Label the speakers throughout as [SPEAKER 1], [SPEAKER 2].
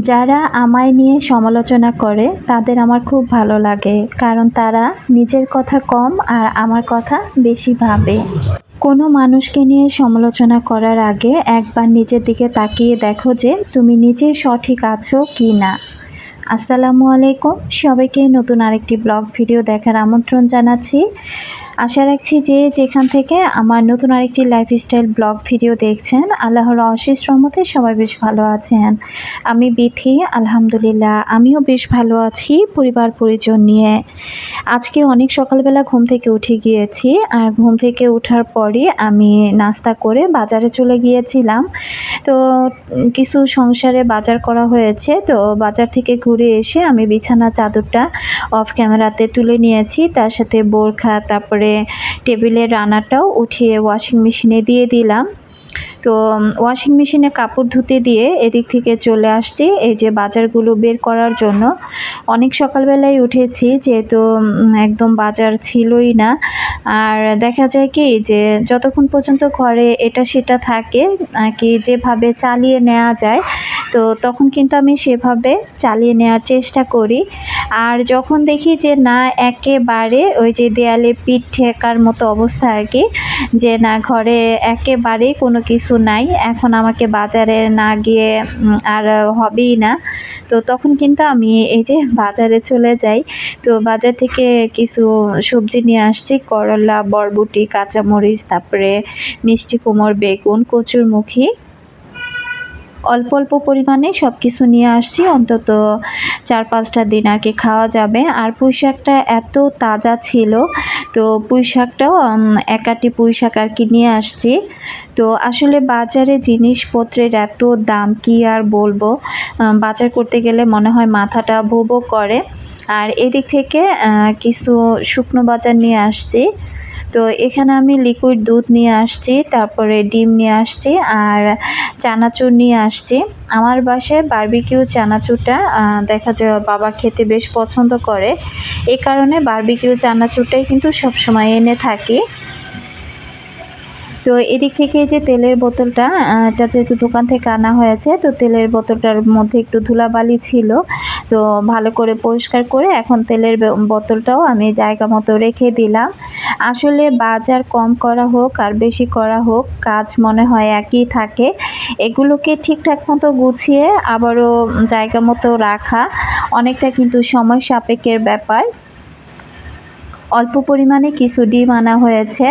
[SPEAKER 1] যারা আমায় নিয়ে সমালোচনা করে, তাদের আমার খুব ভালো লাগে, কারণ তারা নিজের কথা কম আর আমার কথা বেশি ভাবে। কোনো মানুষকে নিয়ে সমালোচনা করার আগে একবার নিজের দিকে তাকিয়ে দেখো যে তুমি নিজে সঠিক আছো কি না। আসসালামু আলাইকুম, সবাইকে নতুন আরেকটি ব্লগ ভিডিও দেখার আমন্ত্রণ জানাচ্ছি। আশা রাখছি যে যেখান থেকে আমার নতুন আরেকটি লাইফস্টাইল ব্লগ ভিডিও দেখছেন, আল্লাহর অশেষ রহমতে সবাই বেশ ভালো আছেন। আমি বিথি, আলহামদুলিল্লাহ, আমিও বেশ ভালো আছি পরিবার পরিজন নিয়ে। আজকে অনেক সকালবেলা ঘুম থেকে উঠে গিয়েছি, আর ঘুম থেকে ওঠার পরে আমি নাস্তা করে বাজারে চলে গিয়েছিলাম। তো কিছু সংসারে বাজার করা হয়েছে, তো বাজার থেকে ঘুরে এসে আমি বিছানা চাদরটা অফ ক্যামেরাতে তুলে নিয়েছি, তার সাথে বোরখা, তারপরে টেবিলের রান্নাটাও উঠিয়ে ওয়াশিং মেশিনে দিয়ে দিলাম। তো ওয়াশিং মেশিনে কাপড় ধুতে দিয়ে এদিক থেকে চলে আসছি। এই যে বাজারগুলো বের করার জন্য। অনেক সকালবেলায় উঠেছি, যেহেতু একদম বাজার ছিলই না। আর দেখা যায় কি যে, যতক্ষণ পর্যন্ত ঘরে এটা সেটা থাকে, আর কি যেভাবে চালিয়ে নেওয়া যায়, তো তখন কিন্তু আমি সেভাবে চালিয়ে নেওয়ার চেষ্টা করি। আর যখন দেখি যে না, একেবারে ওই যে দেয়ালে পিঠ ঠেকার মতো অবস্থা আর কি, যে না, ঘরে একেবারেই কোনো কিছু নাই। এখন আমাকে বাজারে না গিয়ে আর হবেই না। তো তখন কিন্তু আমি এই যে বাজারে চলে যাই। তো বাজার থেকে কিছু সবজি নিয়ে আসছি। করলা, বরবটি, কাঁচামরিচ, তারপরে মিষ্টি কুমড়, বেগুন, কচুরমুখী। অল্প অল্প পরিমাণে সব কিছু নিয়ে আসছি। অন্তত চার পাঁচটা দিন আর কি খাওয়া যাবে। আর পুঁই শাকটা এত তাজা ছিল, তো পুঁই শাকটাও একাটি পুঁই শাক আর কি নিয়ে আসছি। তো আসলে বাজারে জিনিসপত্রের এত দাম কি আর বলব? বাজার করতে গেলে মনে হয় মাথাটা ভোবো করে। আর এদিক থেকে কিছু শুকনো বাজার নিয়ে আসছি। তো এখানে আমি লিকুইড দুধ নিয়ে আসছি, তারপরে ডিম নিয়ে আসছি আর চানাচুর নিয়ে আসছি। আমার বাসায় বার্বিকিউ চানাচুরটা দেখা যায় বাবা খেতে বেশ পছন্দ করে। এ কারণে বার্বিকিউ চানাচুরটাই কিন্তু সবসময় এনে থাকি। তো এদিক থেকে যে তেলের বোতলটা এটা যেহেতু দোকান থেকে আনা হয়েছে, তো তেলের বোতলটার মধ্যে একটু ধুলাবালি ছিল। তো ভালো করে পরিষ্কার করে এখন তেলের বোতলটাও আমি জায়গা মতো রেখে দিলাম। আসলে বাজার কম করা হোক আর বেশি করা হোক, কাজ মনে হয় একই থাকে। এগুলোকে ঠিকঠাক মতো গুছিয়ে আবারও জায়গা মতো রাখা অনেকটা কিন্তু সময় সাপেক্ষের ব্যাপার। অল্প পরিমাণে কিছু ডিম আনা হয়েছে।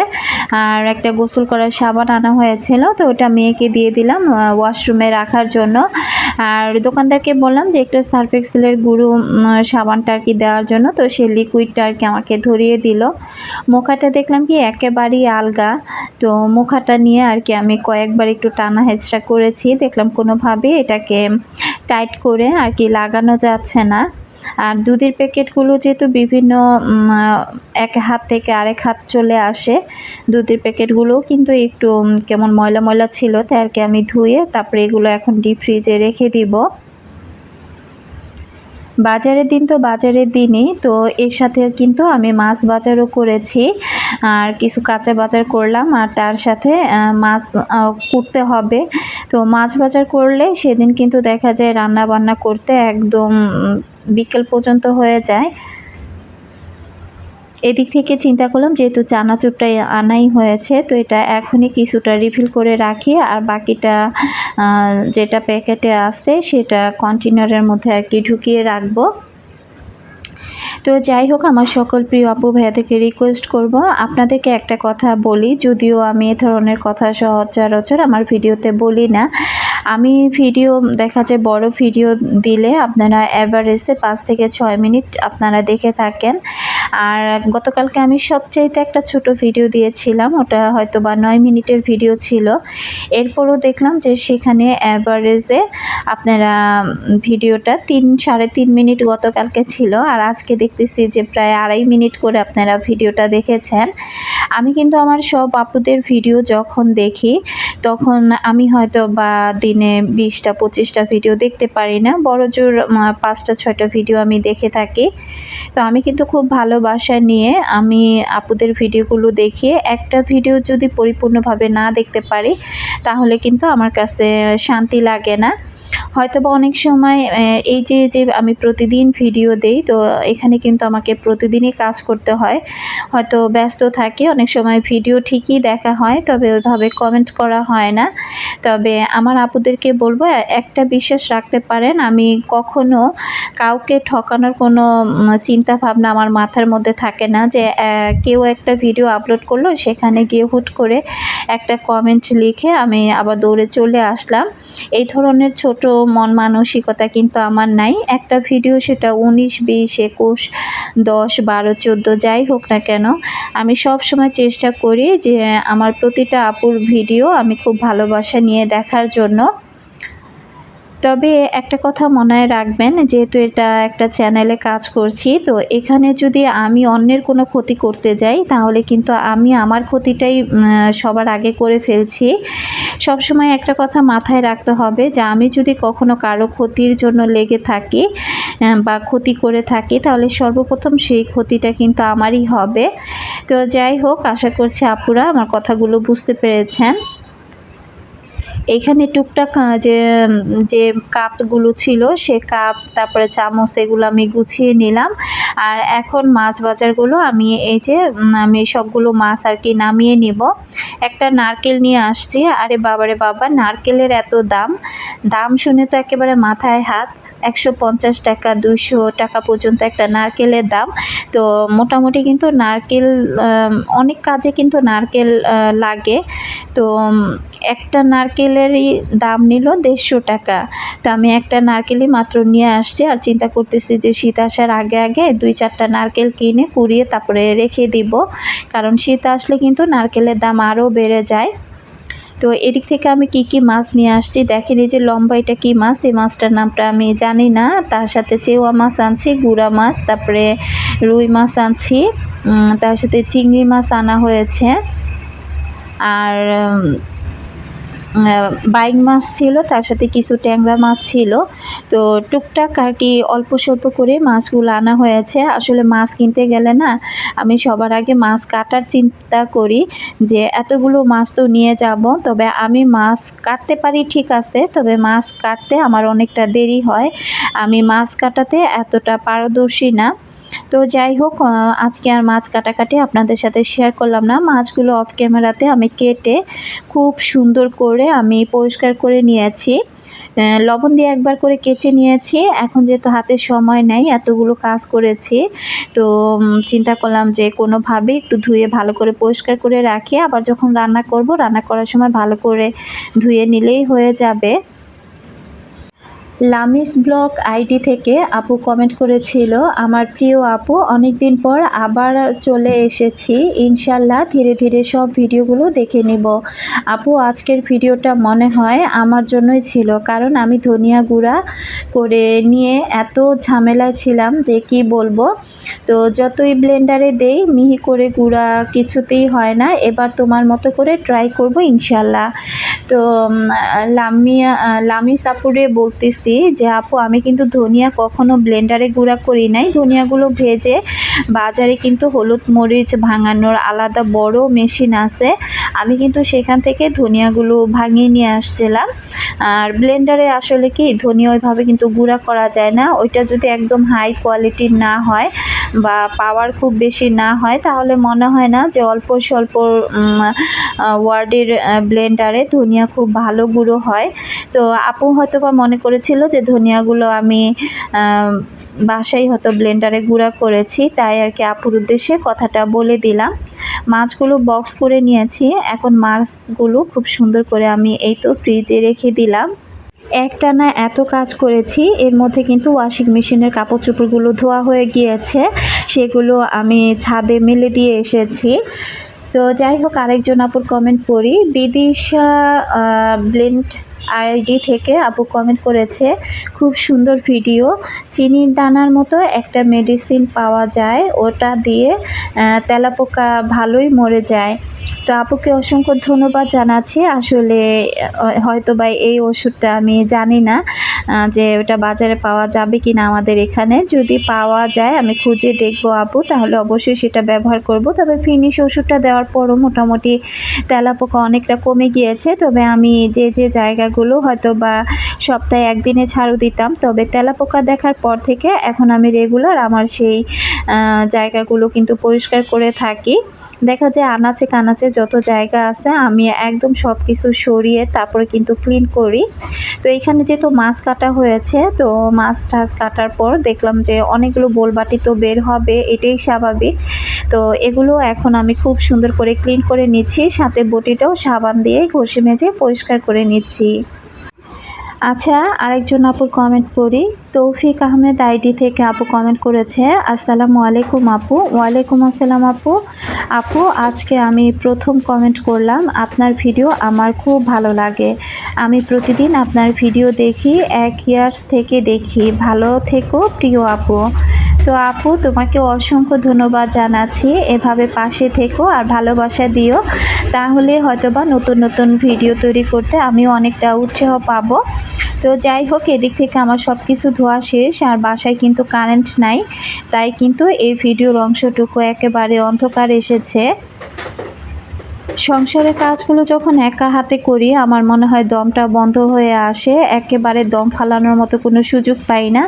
[SPEAKER 1] আর একটা গোসল করার সাবান আনা হয়েছিল, তো ওটা মেয়েকে দিয়ে দিলাম ওয়াশরুমে রাখার জন্য। আর দোকানদারকে বললাম যে একটু সার্ফ এক্সেলের গুঁড়ো সাবানটা আর কি দেওয়ার জন্য, তো সে লিকুইডটা আর কি আমাকে ধরিয়ে দিল। মুখাটা দেখলাম কি একেবারেই আলগা, তো মুখাটা নিয়ে আর কি আমি কয়েকবার একটু টানা হেঁচড়া করেছি, দেখলাম কোনোভাবে এটাকে টাইট করে আর কি লাগানো যাচ্ছে না। আর দুধের প্যাকেটগুলো যেহেতু বিভিন্ন এক হাত থেকে আরেক হাত চলে আসে, দুধের প্যাকেটগুলোও কিন্তু একটু কেমন ময়লা ময়লা ছিল তাই আর কি আমি ধুয়ে তারপরে এগুলো এখন ডিপ ফ্রিজে রেখে দিব। বাজারের দিন তো বাজারের দিনই, তো এর সাথে কিন্তু আমি মাছ বাজারও করেছি, আর কিছু কাঁচা বাজার করলাম, আর তার সাথে মাছ করতে হবে। তো মাছ বাজার করলে সেদিন কিন্তু দেখা যায় রান্না বান্না করতে একদম বিকেল পর্যন্ত হয়ে যায়। এদিক থেকে চিন্তা করলাম, যেহেতু চানাচুরটা আনাই হয়েছে, তো এটা এখনই কিছুটা রিফিল করে রাখি। আর বাকিটা যেটা প্যাকেটে আছে, সেটা কন্টেনারের মধ্যে আর কি ঢুকিয়ে রাখব। তো যাই হোক, আমার সকল প্রিয় আপু ভাইয়া থেকে রিকোয়েস্ট করব। আপনাদেরকে একটা কথা বলি, যদিও আমি এ ধরনের কথা সচরাচর আমার ভিডিওতে বলি না। আমি ভিডিও, দেখা যায় বড় ভিডিও দিলে আপনারা অ্যাভারেজে পাঁচ থেকে ছয় মিনিট আপনারা দেখে থাকেন। আর গতকালকে আমি সবচাইতে একটা ছোট ভিডিও দিয়েছিলাম, ওটা হয়তো বা নয় মিনিটের ভিডিও ছিল। এরপরও দেখলাম যে সেখানে অ্যাভারেজে আপনারা ভিডিওটা তিন, সাড়ে তিন মিনিট গতকালকে ছিল। আর আজকে দেখতেছি যে প্রায় আড়াই মিনিট করে আপনারা ভিডিওটা দেখেছেন। আমি কিন্তু আমার সব আপুদের ভিডিও যখন দেখি, তখন আমি হয়তো বা দিনে বিশটা, পঁচিশটা ভিডিও দেখতে পারি না। বড় জোর পাঁচটা, ছয়টা ভিডিও আমি দেখে থাকি। তো আমি কিন্তু খুব ভালোবাসা নিয়ে আমি আপুদের ভিডিওগুলো দেখিয়ে একটা ভিডিও যদি পরিপূর্ণভাবে না দেখতে পারি, তাহলে কিন্তু আমার কাছে শান্তি লাগে না। হয়তো বা অনেক সময় এই যে যে আমি প্রতিদিন ভিডিও দেই, তো এখানে কিন্তু আমাকে প্রতিদিনই কাজ করতে হয়। হয়তো ব্যস্ত থাকি, অনেক সময় ভিডিও ঠিকই দেখা হয়, তবে ওইভাবে কমেন্ট করা হয় না। তবে আমার আপুদেরকে বলব একটা বিশ্বাস রাখতে পারেন, আমি কখনো কাউকে ঠকানোর কোনো চিন্তা ভাবনা আমার মাথার মধ্যে থাকে না যে কেউ একটা ভিডিও আপলোড করল, সেখানে গিয়ে হুট করে একটা কমেন্ট লিখে আমি আবার দৌড়ে চলে আসলাম। এই ধরনের ছোট মন মানসিকতা কিন্তু আমার নাই। একটা ভিডিও সেটা উনিশ, বিশ, একুশ, দশ, বারো, চোদ্দ, যাই হোক না কেন, আমি সব সময় চেষ্টা করি যে আমার প্রতিটা আপুর ভিডিও আমি খুব ভালোবাসা নিয়ে দেখার জন্য। তবে একটা কথা মনে রাখবেন, যেহেতু এটা একটা চ্যানেলে কাজ করছি, তো এখানে যদি আমি অন্যের কোনো ক্ষতি করতে যাই, তাহলে কিন্তু আমি আমার ক্ষতিটাই সবার আগে করে ফেলছি। সব সময় একটা কথা মাথায় রাখতে হবে যে, আমি যদি কখনো কারও ক্ষতির জন্য লেগে থাকি বা ক্ষতি করে থাকি, তাহলে সর্বপ্রথম সেই ক্ষতিটা কিন্তু আমারই হবে। তো যাই হোক, আশা করছি আপুরা আমার কথাগুলো বুঝতে পেরেছেন। এখানে টুকটাক যে যে কাপগুলো ছিল, সে কাপ, তারপরে চামচ এগুলো আমি গুছিয়ে নিলাম। আর এখন মাছ বাজারগুলো আমি এই যে আমি সবগুলো মাছ আর কি নামিয়ে নিব। একটা নারকেল নিয়ে আসছি। আরে বাবারে বাবা, নারকেলের এত দাম। দাম শুনে তো একেবারে মাথায় হাত। একশো পঞ্চাশ টাকা দুশো টাকা পর্যন্ত একটা নারকেলের দাম। তো মোটামুটি কিন্তু নারকেল অনেক কাজে কিন্তু নারকেল লাগে। তো একটা নারকেলেরই দাম নিল দেড়শো টাকা। তো আমি একটা নারকেলই মাত্র নিয়ে আসছি আর চিন্তা করতেছি যে শীত আসার আগে আগে দুই চারটা নারকেল কিনে কুড়িয়ে তারপরে রেখে দিব। কারণ শীত আসলে কিন্তু নারকেলের দাম আরও বেড়ে যায়। তো এদিক থেকে আমি কি কি মাছ নিয়ে আসছি? দেখেন এই যে লম্বা এটা কী মাছ? এই মাছটার নামটা আমি জানি না। তার সাথে চেওয়া মাছ আনছি, গুড়া মাছ, তারপরে রুই মাছ আনছি তার সাথে চিংড়ি মাছ আনা হয়েছে। আর বাইং মাছ ছিল, তার সাথে কিছু ট্যাংরা মাছ ছিল। তো টুকটাক আর কি অল্প স্বল্প করে মাছগুলো আনা হয়েছে। আসলে মাছ কিনতে গেলে না, আমি সবার আগে মাছ কাটার চিন্তা করি যে এতগুলো মাছ তো নিয়ে যাব, তবে আমি মাছ কাটতে পারি ঠিক আছে, তবে মাছ কাটতে আমার অনেকটা দেরি হয়। আমি মাছ কাটাতে এতটা পারদর্শী না। তো যাই হোক আজকে আর মাছ কাটাকাটি আপনাদের সাথে শেয়ার করলাম না। মাছগুলো অফ ক্যামেরাতে আমি কেটে খুব সুন্দর করে আমি পরিষ্কার করে নিয়েছি। লবণ দিয়ে একবার করে কেচে নিয়েছি। এখন যেহেতু হাতে সময় নেই, এতগুলো কাজ করেছি, তো চিন্তা করলাম যে কোনোভাবে একটু ধুয়ে ভালো করে পরিষ্কার করে রাখি। আবার যখন রান্না করব, রান্না করার সময় ভালো করে ধুয়ে নিলেই হয়ে যাবে। লামিস ব্লগ আইডি থেকে আপু কমেন্ট করেছিল, আমার প্রিয় আপু অনেক দিন পর আবার চলে এসেছি। ইনশাল্লাহ ধীরে ধীরে সব ভিডিওগুলো দেখে নিব। আপু, আজকের ভিডিওটা মনে হয় আমার জন্যই ছিল, কারণ আমি ধনিয়া গুঁড়া করে নিয়ে এত ঝামেলায় ছিলাম যে কি বলব। তো যতই ব্লেন্ডারে দেই, মিহি করে গুঁড়া কিছুতেই হয় না। এবার তোমার মতো করে ট্রাই করব ইনশাল্লাহ। তো লামিয়া, লামিস আপুরে বলতেছি যে, আপু, আমি কিন্তু ধনিয়া কখনো ব্লেন্ডারে গুঁড়া করি নাই। ধনিয়াগুলো ভেজে বাজারে কিন্তু হলুদ মরিচ ভাঙানোর আলাদা বড় মেশিন আছে। আমি কিন্তু সেখান থেকে ধনিয়াগুলো ভাঙিয়ে নিয়ে আসছিলাম। আর ব্লেন্ডারে আসলে কি, ধনিয়া ওইভাবে কিন্তু গুঁড়া করা যায় না। ওইটা যদি একদম হাই কোয়ালিটির না হয় বা পাওয়ার খুব বেশি না হয়, তাহলে মনে হয় না যে, অল্প স্বল্প ওয়ার্ডের ব্লেন্ডারে ধনিয়া খুব ভালো গুঁড়ো হয়। তো আপু হয়তো বা মনে করেছিল যে ধনিয়াগুলো আমি আহ, বাসায় হয়তো ব্লেন্ডারে গুঁড়া করেছি তাই আর কি আপুর উদ্দেশ্যে কথাটা বলে দিলাম। মাছগুলো বক্স করে নিয়েছি এখন মাছগুলো খুব সুন্দর করে আমি এই তো ফ্রিজে রেখে দিলাম। একটানা এত কাজ করেছি এর মধ্যে কিন্তু ওয়াশিং মেশিনের কাপড় চোপড়গুলো ধোয়া হয়ে গিয়েছে সেগুলো আমি ছাদে মেলে দিয়ে এসেছি। তো যাই হোক আরেকজন আপুর কমেন্ট পড়ি বিদিশা ব্লেন্ড আইডি থেকে আপু কমেন্ট করেছে, খুব সুন্দর ভিডিও চিনির দানার মতো একটা মেডিসিন পাওয়া যায়, ওটা দিয়ে তেলাপোকা ভালোই মরে যায়। তো আপুকে অসংখ্য ধন্যবাদ জানাচ্ছি। আসলে হয়তো বা এই ওষুধটা আমি জানি না যে ওটা বাজারে পাওয়া যাবে কি না আমাদের এখানে। যদি পাওয়া যায়, আমি খুঁজে দেখব আপু, তাহলে অবশ্যই সেটা ব্যবহার করব। তবে ফিনিশ ওষুধটা দেওয়ার পরও মোটামুটি তেলাপোকা অনেকটা কমে গিয়েছে। তবে আমি যে যে জায়গাগুলো এগুলো হয়তো বা সপ্তাহে একদিনে ঝাড়ু দিতাম। তবে তেলাপোকা দেখার পর থেকে এখন আমি রেগুলার আমার সেই জায়গাগুলো কিন্তু পরিষ্কার করে থাকি। দেখা যায় আনাচে কানাচে যত জায়গা আছে আমি একদম সব কিছু সরিয়ে তারপরে কিন্তু ক্লিন করি। তো এখানে যেহেতু মাছ কাটা হয়েছে, তো মাছ টাছ কাটার পর দেখলাম যে অনেকগুলো বোলবাটি তো বের হবে, এটাই স্বাভাবিক। তো এগুলো এখন আমি খুব সুন্দর করে ক্লিন করে নিচ্ছি, সাথে বটিটাও সাবান দিয়ে ঘষে মেজে পরিষ্কার করে নিচ্ছি। আচ্ছা আরেকজন আপুর কমেন্ট করি তৌফিক আহমেদ আইডি থেকে আপু কমেন্ট করেছে, আসসালামু আলাইকুম আপু। ওয়ালাইকুম আসসালাম আপু। আপু, আজকে আমি প্রথম কমেন্ট করলাম, আপনার ভিডিও আমার খুব ভালো লাগে। আমি প্রতিদিন আপনার ভিডিও দেখি, এক ইয়ার্স থেকে দেখি। ভালো থেকো প্রিয় আপু। তো আপু, তোমাকে অসংখ্য ধন্যবাদ জানাচ্ছি। এভাবে পাশে থেকো আর ভালোবাসা দিও। তাহলে হয়তোবা নতুন নতুন ভিডিও তৈরি করতে আমিও অনেকটা উৎসাহ পাবো। তো যাই হোক, এদিক থেকে আমার সব কিছু ধোয়া শেষ আর বাসায় কিন্তু কারেন্ট নাই, তাই কিন্তু এই ভিডিওর অংশটুকু একেবারে অন্ধকার এসেছে। সংসারের কাজগুলো যখন একা হাতে করি, আমার মনে হয় দমটা বন্ধ হয়ে আসে। একেবারে দম ফালানোর মতো কোনো সুযোগ পাই না।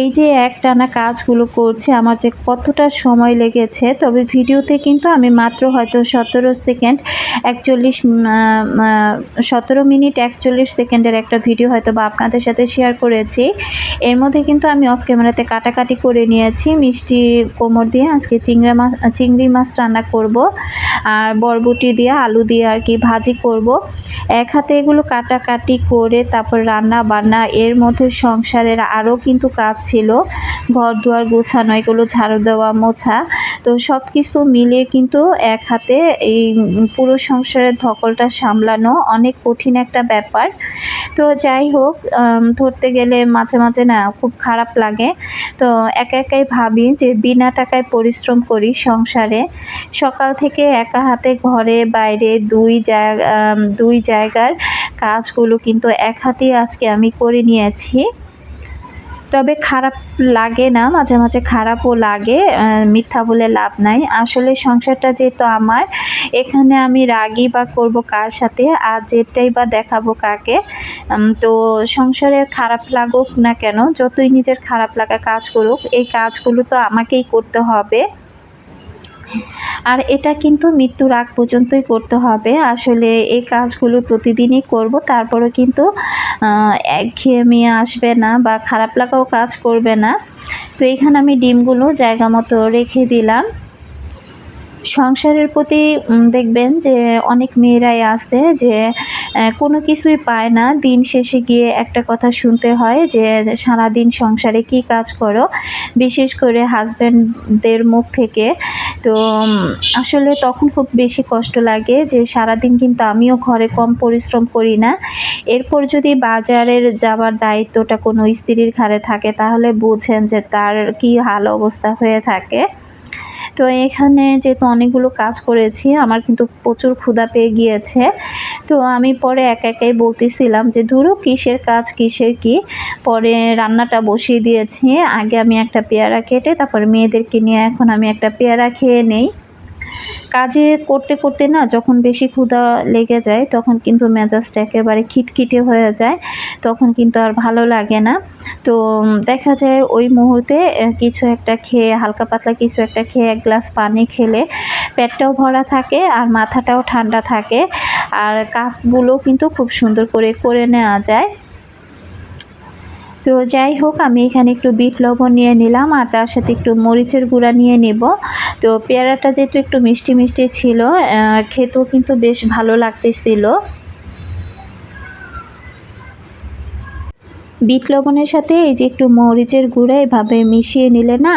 [SPEAKER 1] এই যে একটানা কাজগুলো করছে, আমার যে কতটা সময় লেগেছে, তবে ভিডিওতে কিন্তু আমি মাত্র হয়তো সতেরো সেকেন্ড, একচল্লিশ সতেরো মিনিট একচল্লিশ সেকেন্ডের একটা ভিডিও হয়তো বা আপনাদের সাথে শেয়ার করেছি। এর মধ্যে কিন্তু আমি অফ ক্যামেরাতে কাটাকাটি করে নিয়েছি। মিষ্টি কোমর দিয়ে আজকে চিংড়া মাছ চিংড়ি মাছ রান্না করব। আর বরবটি দিয়ে আলু দিয়ে আর কি ভাজি করব। এক হাতে এগুলো কাটাকাটি করে তারপর রান্না বান্না, এর মধ্যে সংসারের আরও কিন্তু কাজ ছিল। ঘর দুয়ার গোছানো, এগুলো ঝাড়ু দেওয়া, মোছা, তো সব কিছু মিলিয়ে কিন্তু এক হাতে এই পুরো সংসারের ধকলটা সামলানো অনেক কঠিন একটা ব্যাপার। তো যাই হোক ধরতে গেলে মাঝে মাঝে না খুব খারাপ লাগে। তো একা একাই ভাবি যে বিনা টাকায় পরিশ্রম করি সংসারে। সকাল থেকে একা হাতে ঘরে বাইরে দুই জায়গা দুই জায়গার কাজগুলো কিন্তু এক হাতেই আজকে আমি করে নিয়েছি। তবে খারাপ লাগে না, মাঝে মাঝে খারাপও লাগে মিথ্যা বলে লাভ নাই। আসলে সংসারটা যেহেতু আমার, এখানে আমি রাগি বা করব কার সাথে, আর যেটাই বা দেখাবো কাকে তো সংসারে খারাপ লাগুক না কেন, যতই নিজের খারাপ লাগা কাজ করুক, এই কাজগুলো তো আমাকেই করতে হবে। আর এটা কিন্তু মৃত্যুর আগ পর্যন্তই করতে হবে। আসলে এই কাজগুলো প্রতিদিনই করব তারপরে কিন্তু একঘেয়েমি আসবে না বা খারাপ লাগাও কাজ করবে না। তো এখানে আমি ডিমগুলো জায়গা মতো রেখে দিলাম। সংসারের প্রতি দেখবেন যে অনেক মেয়েরাই আছে যে কোনো কিছুই পায় না। দিন শেষে গিয়ে একটা কথা শুনতে হয় যে, সারাদিন সংসারে কি কাজ করো? বিশেষ করে হাজব্যান্ডদের মুখ থেকে। তো আসলে তখন খুব বেশি কষ্ট লাগে যে, সারাদিন কিন্তু আমিও ঘরে কম পরিশ্রম করি না। এরপর যদি বাজারের যাওয়ার দায়িত্বটা কোনো স্ত্রীর ঘাড়ে থাকে, তাহলে বুঝেন যে, তার কি হাল অবস্থা হয়ে থাকে। তো এখানে যেহেতু অনেকগুলো কাজ করেছি, আমার কিন্তু প্রচুর ক্ষুধা পেয়ে গিয়েছে। তো আমি পরে এক একাই বলতেছিলাম যে, ধরো, কিসের কাজ, কিসের কি? পরে রান্নাটা বসিয়ে দিয়েছি। আগে আমি একটা পেয়ারা কেটে, তারপরে মেয়েদেরকে নিয়ে, এখন আমি একটা পেয়ারা খেয়ে নেই। কাজে করতে করতে না যখন বেশি ক্ষুধা লেগে যায়, তখন কিন্তু মেজাজটা একেবারে খিটখিটে হয়ে যায়, তখন কিন্তু আর ভালো লাগে না। তো দেখা যায় ওই মুহূর্তে কিছু একটা খেয়ে, হালকা পাতলা কিছু একটা খেয়ে, এক গ্লাস পানি খেলে পেটটাও ভরা থাকে আর মাথাটাও ঠান্ডা থাকে। আর কাজগুলো কিন্তু খুব সুন্দর করে করে নেওয়া যায়। তো যাই হোক, আমি এখানে একটু বিট লবণ নিয়ে নিলাম আর তার সাথে একটু মরিচের গুঁড়া নিয়ে নেব। তো পেয়ারাটা যেহেতু একটু মিষ্টি মিষ্টি ছিল খেতেও কিন্তু বেশ ভালো লাগতেছিল। বিট লবণের সাথে এই যে একটু মরিচের গুঁড়া এভাবে মিশিয়ে নিলে না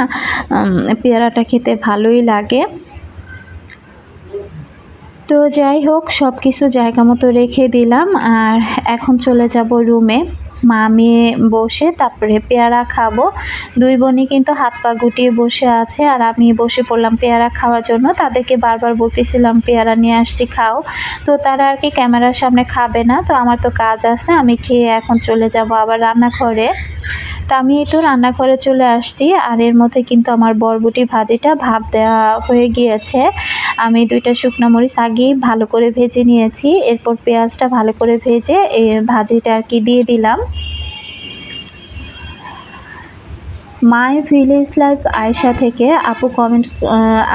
[SPEAKER 1] পেয়ারাটা খেতে ভালোই লাগে। তো যাই হোক সব কিছু জায়গা মতো রেখে দিলাম আর এখন চলে যাব রুমে। মা মেয়ে বসে, তারপরে পেয়ারা খাব। দুই বোনই কিন্তু হাত পা গুটিয়ে বসে আছে, আর আমি বসে পড়লাম পেয়ারা খাওয়ার জন্য। তাদেরকে বারবার বলতেছিলাম, পেয়ারা নিয়ে আসছি, খাও। তো তারা আর কি ক্যামেরার সামনে খাবে না, তো আমার তো কাজ আছে, আমি খেয়ে এখন চলে যাব আবার রান্নাঘরে। তো আমি একটু রান্নাঘরে চলে আসছি, আর এর মধ্যে কিন্তু আমার বরবটি ভাজিটা ভাপ দেওয়া হয়ে গিয়েছে। আমি দুইটা শুকনো মরিচ আগেই ভালো করে ভেজে নিয়েছি, এরপর পেঁয়াজটা ভালো করে ভেজে এই ভাজিটা আর কি দিয়ে দিলাম। মাই ভিলেজ লাইফ আয়সা থেকে আপু কমেন্ট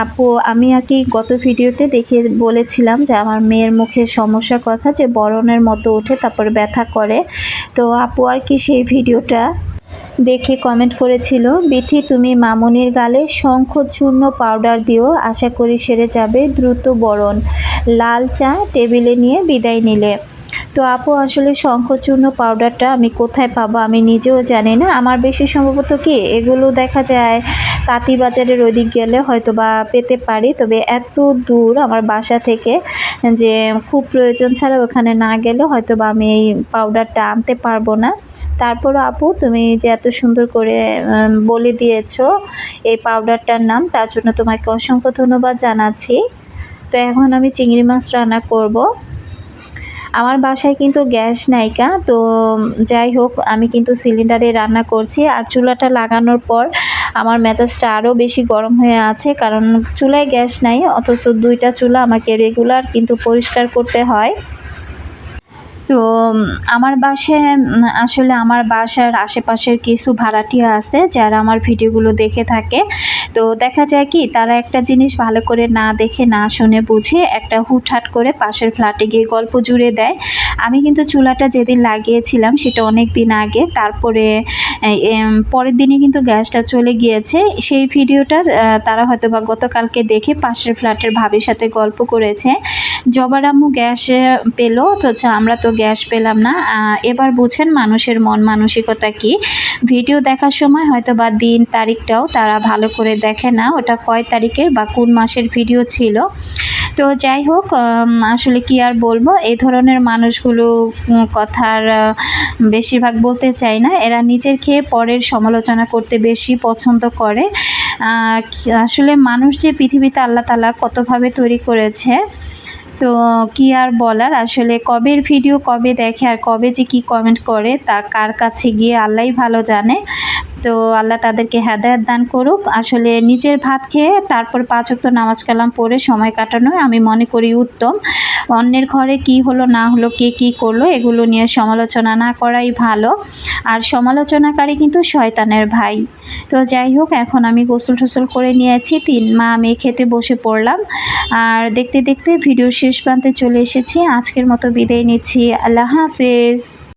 [SPEAKER 1] আপু, আমি আর কি গত ভিডিওতে দেখে বলেছিলাম যে আমার মেয়ের মুখে সমস্যার কথা যে বরণের মতো ওঠে, তারপর ব্যথা করে। তো আপু, আর কি সেই ভিডিওটা? দেখে কমেন্ট করেছিল, বিথি, তুমি মামনির গালে শঙ্খ চূর্ণ পাউডার দিও, আশা করি সেরে যাবে দ্রুত বরণ। লাল চা টেবিলে নিয়ে বিদায় নিলে। তো আপু, আসলে শঙ্খচূর্ণ পাউডারটা আমি কোথায় পাবো আমি নিজেও জানি না। আমার বেশি সম্ভবত কি, এগুলো দেখা যায় তাঁতি বাজারের ওই দিক গেলে হয়তো বা পেতে পারি। তবে এত দূর আমার বাসা থেকে যে খুব প্রয়োজন ছাড়া ওখানে না গেলে হয়তো বা আমি এই পাউডারটা আনতে পারব না। তারপরও আপু, তুমি যে এত সুন্দর করে বলে দিয়েছ এই পাউডারটার নাম, তার জন্য তোমাকে অসংখ্য ধন্যবাদ জানাচ্ছি। তো এখন আমি চিংড়ি মাছ রান্না করব। আমার বাসায় কিন্তু গ্যাস নাইকা, তো যাই হোক, আমি কিন্তু সিলিন্ডারে রান্না করছি। আর চুলাটা লাগানোর পর আমার মেজাজটা আরও বেশি গরম হয়ে আছে, কারণ চুলায় গ্যাস নাই, অথচ দুইটা চুলা আমাকে রেগুলার কিন্তু পরিষ্কার করতে হয়। তো আমার বাসায় আসলে আমার বাসার আশেপাশের কিছু ভাড়াটিয়া আছে যারা আমার ভিডিওগুলো দেখে থাকে। তো দেখা যায় কি, তারা একটা জিনিস ভালো করে না দেখে, না শুনে বুঝে একটা হুটহাট করে পাশের ফ্ল্যাটে গিয়ে গল্প জুড়ে দেয়। আমি কিন্তু চুলাটা যেদিন লাগিয়েছিলাম সেটা অনেক দিন আগে, তারপরে পরের দিনে কিন্তু গ্যাসটা চলে গিয়েছে। সেই ভিডিওটা তারা হয়তো বা গতকালকে দেখে পাশের ফ্ল্যাটের ভাবির সাথে গল্প করেছে। জবার আম্মু গ্যাস পেল অথচ আমরা তো গ্যাস পেলাম না। এবার বুঝেন মানুষের মন মানসিকতা কি। ভিডিও দেখার সময় হয়তো বা দিন, তারিখটাও তারা ভালো করে দেখে না, ওটা কয় তারিখের বা কোন মাসের ভিডিও ছিল। তো যাই হোক আসলে কি আর বলব এই ধরনের মানুষগুলো কথার বেশিরভাগ বলতে চাই না। এরা নিজের খেয়ে পরের সমালোচনা করতে বেশি পছন্দ করে। আসলে মানুষ যে পৃথিবীতে আল্লাহ তালা কতভাবে তৈরি করেছে তো কি আর বলার? আসলে কবের ভিডিও কবে দেখে আর কবে যে কি কমেন্ট করে তা কার কাছে গিয়ে আল্লাহই ভালো জানে। তো আল্লাহ তাদেরকে হেদায়ত দান করুক। আসলে নিজের ভাত খেয়ে তারপর পাঁচ অক্ত নামাজ কালাম পড়ে সময় কাটানো আমি মনে করি উত্তম। অন্যের ঘরে কি হলো, না হলো, কে কি করল, এগুলো নিয়ে সমালোচনা না করাই ভালো। আর সমালোচনাকারী কিন্তু শয়তানের ভাই। তো যাই হোক, এখন আমি গোসল টোসল করে নিয়েছি, তিন মা আমি খেতে বসে পড়লাম। আর দেখতে দেখতে ভিডিও শেষ প্রান্তে চলে এসেছি। আজকের মতো বিদায় নিচ্ছি। আল্লাহ হাফেজ।